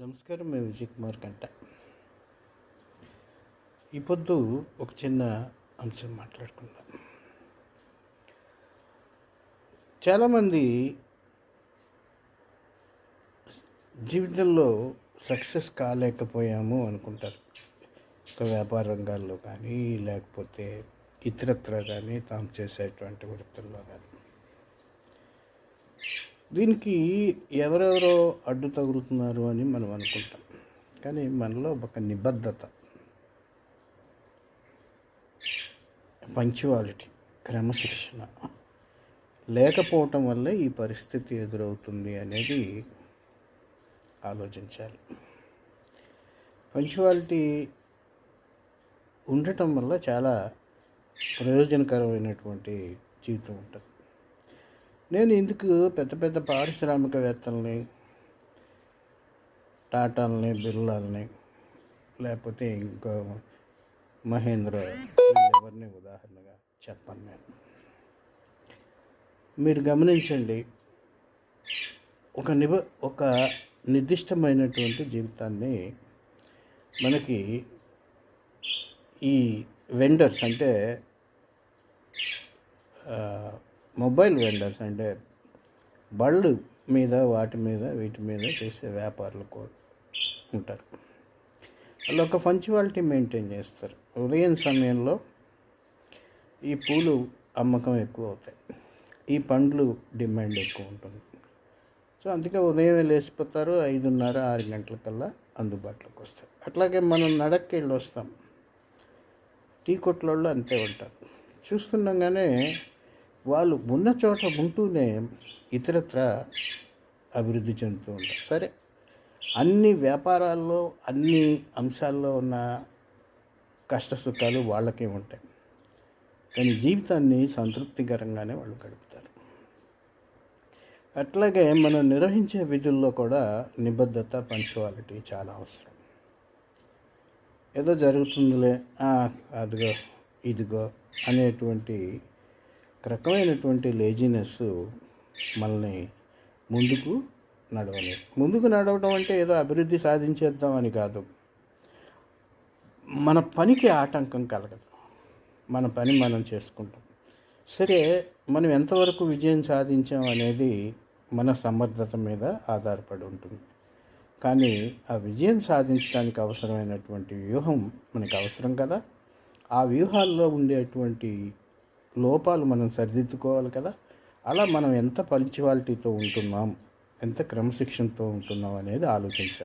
నమస్కారం మేము విజయ్ కుమార్ కంట. ఈ పొద్దు ఒక చిన్న అంశం మాట్లాడుకుందాం. చాలామంది జీవితంలో సక్సెస్ కాలేకపోయాము అనుకుంటారు. ఒక వ్యాపార రంగాల్లో కానీ లేకపోతే ఇతరత్ర కానీ తాము చేసేటువంటి వృత్తుల్లో కానీ. దీనికి ఎవరెవరో అడ్డు తగులుతున్నారు అని మనం అనుకుంటాం. కానీ మనలో ఒక నిబద్ధత. పంచువాలిటీ క్రమశిక్షణ. లేకపోవటం వల్లే ఈ పరిస్థితి ఎదురవుతుంది అనేది ఆలోచించాలి. పంచువాలిటీ ఉండటం వల్ల చాలా ప్రయోజనకరమైనటువంటి జీవితం ఉంటుంది. నేను ఇందుకు పెద్ద పెద్ద పారిశ్రామికవేత్తల్ని టాటాలని బిర్లాలని లేకపోతే ఇంకో మహేంద్ర ఎవరిని ఉదాహరణగా చెప్పను నేను. మీరు గమనించండి ఒక నిబ ఒక నిర్దిష్టమైనటువంటి జీవితాన్ని మనకి ఈ వెండర్స్ అంటే మొబైల్ వెండర్స్ అంటే బళ్ళు మీద వాటి మీద వీటి మీద చేసే వ్యాపారులు కూడా ఉంటారు. వాళ్ళు ఒక పంచువాలిటీ మెయింటైన్ చేస్తారు. ఉదయం సమయంలో ఈ పూలు అమ్మకం ఎక్కువ అవుతాయి. ఈ పండ్లు డిమాండ్ ఎక్కువ ఉంటుంది. సో అందుకే ఉదయం లేచిపోతారు ఐదున్నర ఆరు గంటలకల్లా అందుబాటులోకి వస్తాయి అట్లాగే మనం నడక్కి వెళ్ళి వస్తాం. టీ కొట్లలో అంతే ఉంటారు. చూస్తుండగానే వాళ్ళు ఉన్న చోట ఉంటూనే ఇతరత్ర అభివృద్ధి చెందుతూ ఉంటారు. సరే అన్ని వ్యాపారాల్లో అన్ని అంశాల్లో ఉన్న కష్ట సుఖాలు వాళ్ళకే ఉంటాయి. కానీ జీవితాన్ని సంతృప్తికరంగానే వాళ్ళు గడుపుతారు. అట్లాగే మనం నిర్వహించే విధుల్లో కూడా నిబద్ధత పంచువాలిటీ చాలా అవసరం. ఏదో జరుగుతుందిలే అదిగో ఇదిగో అనేటువంటి ఒక రకమైనటువంటి లేజినెస్ మనల్ని ముందుకు నడవలేదు ముందుకు నడవడం అంటే ఏదో అభివృద్ధి సాధించేద్దామని కాదు. మన పనికి ఆటంకం కలగదు. మన పని మనం చేసుకుంటాం. సరే మనం ఎంతవరకు విజయం సాధించాం అనేది మన సమర్థత మీద ఆధారపడి ఉంటుంది. కానీ ఆ విజయం సాధించడానికి అవసరమైనటువంటి వ్యూహం మనకు అవసరం కదా. ఆ వ్యూహాల్లో ఉండేటువంటి లోపాలు మనం సరిదిద్దుకోవాలి కదా? అలా మనం ఎంత పంచువాలిటీతో ఉంటున్నాం? ఎంత క్రమశిక్షణతో ఉంటున్నాం అనేది ఆలోచించాలి.